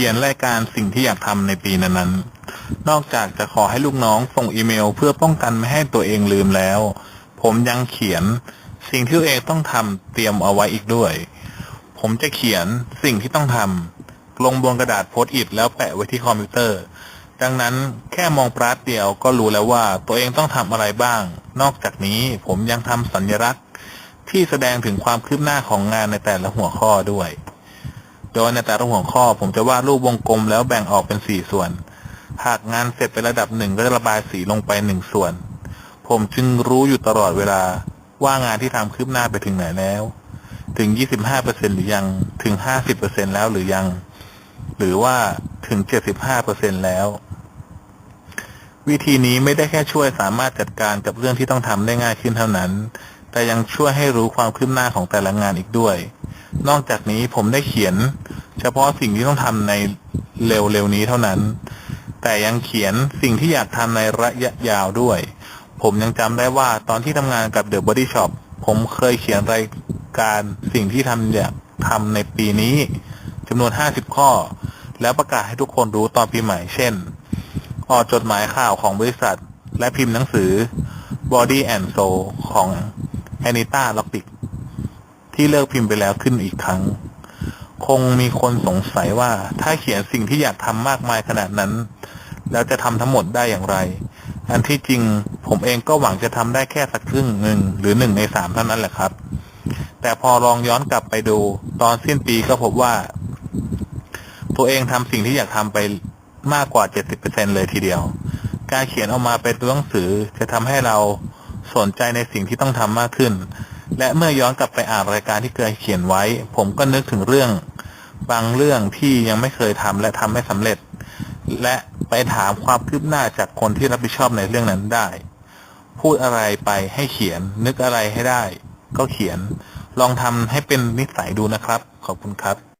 ขียนรายการสิ่งที่อยากทำในปีนั้นๆ นอกจากจะขอให้ลูกน้องส่งอีเมล เพื่อป้องกันไม่ให้ตัวเองลืมแล้ว ผมยังเขียนสิ่งที่ตัวเองต้องทำเตรียมเอาไว้อีกด้วย ผมจะเขียนสิ่งที่ต้องทำลงบนกระดาษโพสต์อิทแล้วแปะไว้ที่คอมพิวเตอร์ ดังนั้นแค่มองปราดเดียวก็รู้แล้วว่าตัวเองต้องทำอะไรบ้าง นอกจากนี้ผมยังทำสัญลักษณ์ที่แสดงถึงความคืบหน้าของงานในแต่ละหัวข้อด้วย โดยในแต่ละหัวข้อผมจะวาดรูปวงกลมแล้วแบ่งออกเป็นสี่ส่วน หากงานเสร็จไประดับหนึ่งก็จะระบายสีลงไปหนึ่งส่วน ผมจึงรู้อยู่ตลอดเวลาว่างานที่ทำคืบหน้าไปถึงไหนแล้ว ถึง 25%หรือยัง ถึง 50%แล้วหรือยัง หรือว่าถึง 75%แล้ว วิธีนี้ไม่ได้แค่ช่วยสามารถจัดการกับเรื่องที่ต้องทำได้ง่ายขึ้นเท่านั้น แต่ยังช่วยให้รู้ความคืบหน้าของแต่ละงานอีกด้วย นอกจากนี้ผมได้เขียน เฉพาะสิ่งที่ต้องทำในเร็วๆนี้เท่านั้น แต่ยังเขียนสิ่งที่อยากทำในระยะยาวด้วย ผมยังจำได้ว่าตอนที่ทำงานกับ The Body Shop ผมเคยเขียนรายการสิ่งที่ทำอยากทำในปีนี้จำนวน 50 ข้อ แล้วประกาศให้ทุกคนรู้ตอนปีใหม่ เช่น ออกจดหมายข่าวของบริษัท และพิมพ์หนังสือ Body and Soul ของ Anita l o c k i c ที่เลิกพิมพ์ไปแล้วขึ้นอีกครั้ง คงมีคนสงสัยว่า ถ้าเขียนสิ่งที่อยากทำมากมายขนาดนั้น แล้วจะทำทั้งหมดได้อย่างไร อันที่จริงผมเองก็หวังจะทำได้แค่สักครึ่งหนึ่งหรือหนึ่งในสามเท่านั้นแหละครับ แต่พอลองย้อนกลับไปดู ตอนสิ้นปีก็พบว่า ตัวเองทำสิ่งที่อยากทำไปมากกว่า70%เลยทีเดียว การเขียนออกมาเป็นตัวหนังสือจะทำให้เราสนใจในสิ่งที่ต้องทำมากขึ้นและเมื่อย้อนกลับไปอ่านรายการที่เคยเขียนไว้ ผมก็นึกถึงเรื่อง บางเรื่องที่ยังไม่เคยทำและทำไม่สำเร็จ และไปถามความคืบหน้าจากคนที่รับผิดชอบในเรื่องนั้นได้ พูดอะไรไปให้เขียน นึกอะไรให้ได้ ก็เขียน ลองทำให้เป็นนิสัยดูนะครับ ขอบคุณครับ